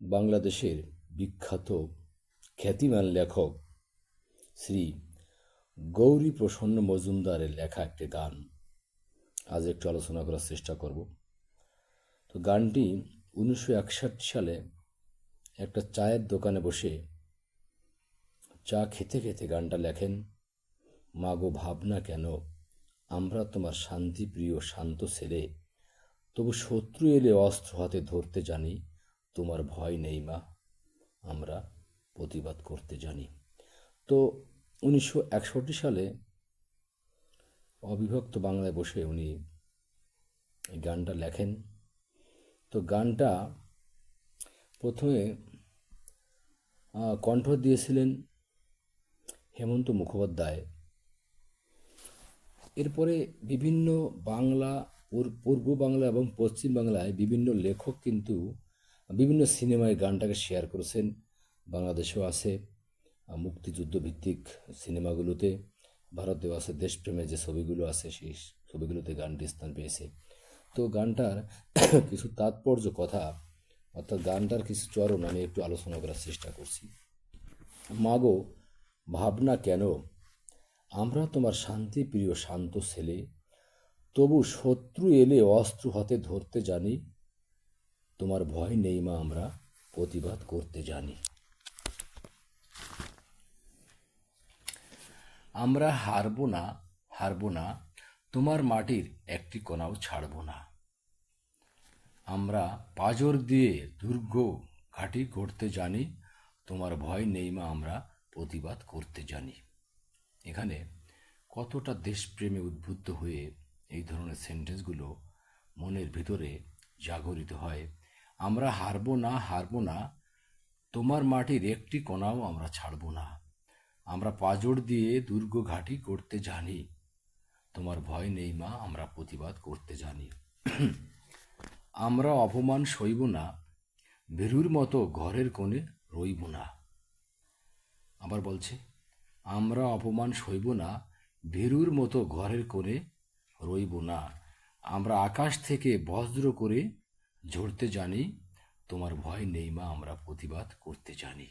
বাংলাদেশের বিখ্যাত খ্যাতিমান লেখক শ্রী গৌরী প্রসন্ন মজুমদারের লেখা একটি গান। আজ একটু আলোচনা করার চেষ্টা করব। তো গানটি উনিশশো একষট্টি সালে একটা চায়ের দোকানে বসে চা খেতে খেতে গানটা লেখেন, মাগো ভাবনা কেন? আমরা তোমার শান্তিপ্রিয় শান্ত ছেলে, তবু শত্রু এলে অস্ত্র হাতে ধরতে জানি তোমার ভয় নেই মা, আমরা প্রতিবাদ করতে জানি। তো উনিশশো একষট্টি সালে অবিভক্ত বাংলায় বসে উনি এই গানটা লেখেন। তো গানটা প্রথমে কণ্ঠ দিয়েছিলেন হেমন্ত মুখোপাধ্যায়। এরপরে বিভিন্ন বাংলা, পূর্ব বাংলা এবং পশ্চিম বাংলায় বিভিন্ন লেখক কিন্তু বিভিন্ন সিনেমায় গানটাকে শেয়ার করেছেন। বাংলাদেশেও আছে মুক্তিযুদ্ধ ভিত্তিক সিনেমাগুলোতে। ভারতেও আছে, দেশপ্রেমের যে ছবিগুলো আছে, সেই ছবিগুলোতে গানটি স্থান পেয়েছে। তো গানটার কিছু তাৎপর্য কথা, অর্থাৎ গানটার কিছু চরণ আমি একটু আলোচনা করার চেষ্টা করছি। মাগো, ভাবনা কেন? আমরা তোমার শান্তি প্রিয় শান্ত ছেলে, তবু শত্রু এলে অস্ত্র হাতে ধরতে জানি তোমার ভয় নেই মা, আমরা প্রতিবাদ করতে জানি। আমরা হারবো না হারবো না, তোমার মাটির একটি কণাও ছাড়বো না। আমরা পাজর দিয়ে দুর্গ ঘাঁটি করতে জানি, তোমার ভয় নেই মা, আমরা প্রতিবাদ করতে জানি। এখানে কতটা দেশপ্রেমে উদ্বুদ্ধ হয়ে এই ধরনের সেন্টেন্সগুলো মনের ভিতরে জাগরিত হয় আমরা হারবো না হারবো না। তোমার মাটির একটি কণাও আমরা ছাড়বো না। আমরা পাজর দিয়ে দুর্গ ঘাঁটি করতে জানি। তোমার ভয় নেই মা, আমরা প্রতিবাদ করতে জানি। আমরা অপমান সইব না। ভেরুর মতো ঘরের কোণে রইব না। আবার বলছে, আমরা অপমান সইব না। ভেরুর মতো ঘরের কোণে রইব না। আমরা আকাশ থেকে বজ্র করে ঝরতে জানি, তোমার ভয় নেই মা, আমরা প্রতিবাদ করতে জানি।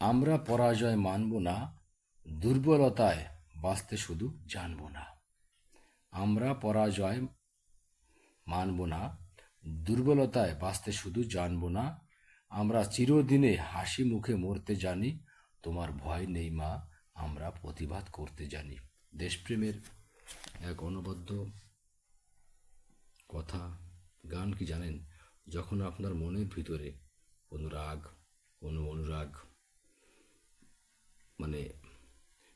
আমরা পরাজয় মানব না, দুর্বলতায় বাঁচতে শুধু জানব না। আমরা পরাজয় মানব না, দুর্বলতায় বাঁচতে শুধু জানব না, আমরা চিরদিনে হাসি মুখে মরতে জানি, তোমার ভয় নেই মা, আমরা প্রতিবাদ করতে জানি। দেশপ্রেমের এক অনবদ্য কথা। গান কি জানেন? যখন আপনার মনের ভিতরে কোনো রাগ, কোনো অনুরাগ মানে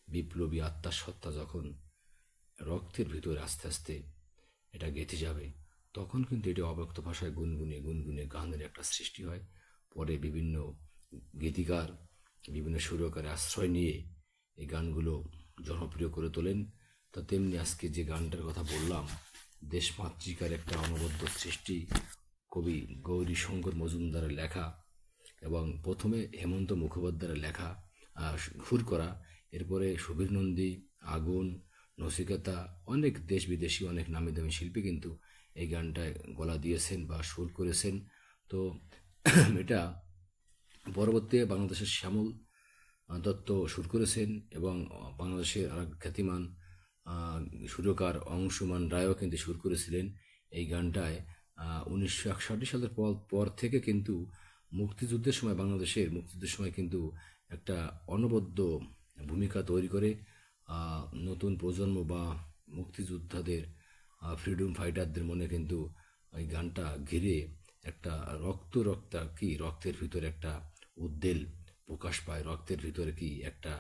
বিপ্লবী আত্মার সত্তা যখন রক্তের ভিতরে আস্তে আস্তে এটা গেঁথে যাবে, তখন কিন্তু এটি অব্যক্ত ভাষায় গুনগুনে গুনগুনে গানের একটা সৃষ্টি হয়। পরে বিভিন্ন গীতিকার, বিভিন্ন সুরকারের আশ্রয় নিয়ে এই গানগুলো জনপ্রিয় করে তোলেন। তা তেমনি আজকে যে গানটার কথা বললাম দেশমাতৃকার একটা অনবদ্য সৃষ্টি, কবি গৌরী শঙ্কর মজুমদারের লেখা এবং প্রথমে হেমন্ত মুখোপাধ্যায়ের লেখা সুর করা, এরপরে সুবীর নন্দী, আগুন, নসিকতা, অনেক দেশ বিদেশি অনেক নামি দামি শিল্পী কিন্তু এই গানটায় গলা দিয়েছেন বা সুর করেছেন। তো এটা পরবর্তীতে বাংলাদেশের শ্যামল দত্ত সুর করেছেন এবং বাংলাদেশের আর খ্যাতিমান সুরকার অংশুমান রায়ও কিন্তু সুর করেছিলেন এই গানটায়। উনিশশো একষট্টি সালের পর পর থেকে কিন্তু মুক্তিযুদ্ধের সময় বাংলাদেশের মুক্তিযুদ্ধের সময় কিন্তু একটা অনবদ্য ভূমিকা তৈরি করে। নতুন প্রজন্ম বা মুক্তিযোদ্ধাদের ফ্রিডম ফাইটারদের মনে কিন্তু এই গানটা ঘিরে একটা রক্ত রক্ত কি রক্তের ভিতরে একটা উদ্বেল প্রকাশ পায়। রক্তের ভিতরে কি একটা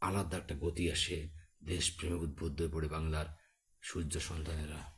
আলাদা একটা গতি আসে। দেশপ্রেমে উদ্বুদ্ধ হয়ে পড়ে বাংলার সূর্য সন্তানেরা।